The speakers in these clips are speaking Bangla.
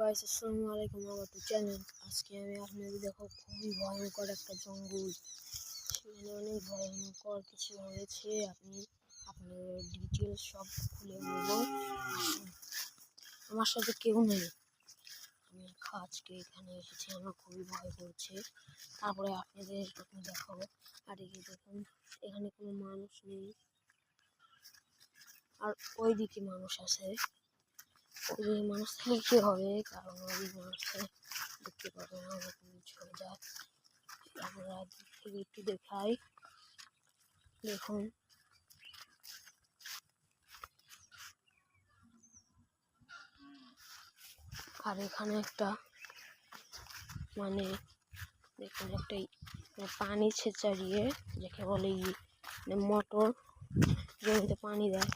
গাইস, আসসালামু আলাইকুম আমার চ্যানেল আজকে আমি আপনাদের দেখো খুবই ভয়ঙ্কর একটা জঙ্গল। সেখানে অনেক ভয়ঙ্কর কিছু হয়েছে। আপনি আপনার ডিটেলস সব খুলে আসুন। আমার সাথে কেউ নেই। আমি আজকে এখানে এসেছি, আমার খুবই ভয় করছে। তারপরে আপনাদের একটু দেখাবো, আর এই দেখুন, এখানে কোনো মানুষ নেই। আর ওইদিকে মানুষ আছে। ওই মানুষ থেকে হবে? কারণ ওই মানুষকে দেখতে পাবে না ওরকম চলে যায়। আমরা দিক থেকে একটু দেখাই। দেখুন। আর এখানে একটা মানে দেখুন, একটা মানে পানি ছেঁচাড়িয়ে যাকে বলে ই মানে মোটর জমিতে পানি দেয়।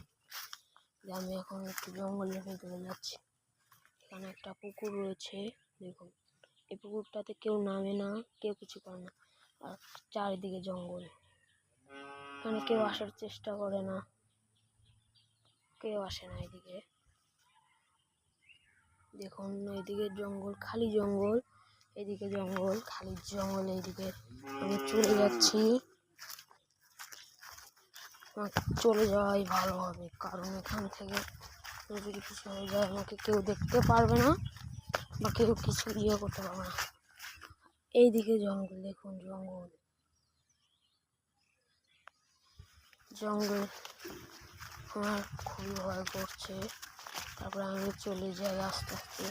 যে আমি এখন একটু জঙ্গলের ভেতরে যাচ্ছি। এখানে একটা পুকুর রয়েছে, দেখুন। এই পুকুরটাতে কেউ নামে না, কেউ কিছু করে না। আর চারিদিকে জঙ্গল। এখানে কেউ আসার চেষ্টা করে না। কেউ আসে না এদিকে। দেখুন, এইদিকে জঙ্গল, খালি জঙ্গল। এদিকে জঙ্গল, খালি জঙ্গল, এইদিকে। আমি চলে যাচ্ছি। চলে যাওয়াই ভালো হবে। কারণ এখান থেকে যদি কিছু হয়ে যায়, আমাকে কেউ দেখতে পারবে না বা কেউ কিছু ইয়ে করতে পারবে না। এইদিকে জঙ্গল, দেখুন জঙ্গল। জঙ্গল আমার খুবই ভয় করছে। তারপরে আমি চলে যাই আস্তে আস্তে,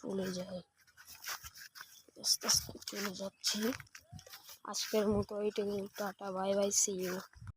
চলে যাই। আস্তে আস্তে চলে যাচ্ছি। আজকের মতো এইটুকু tata, bye bye see you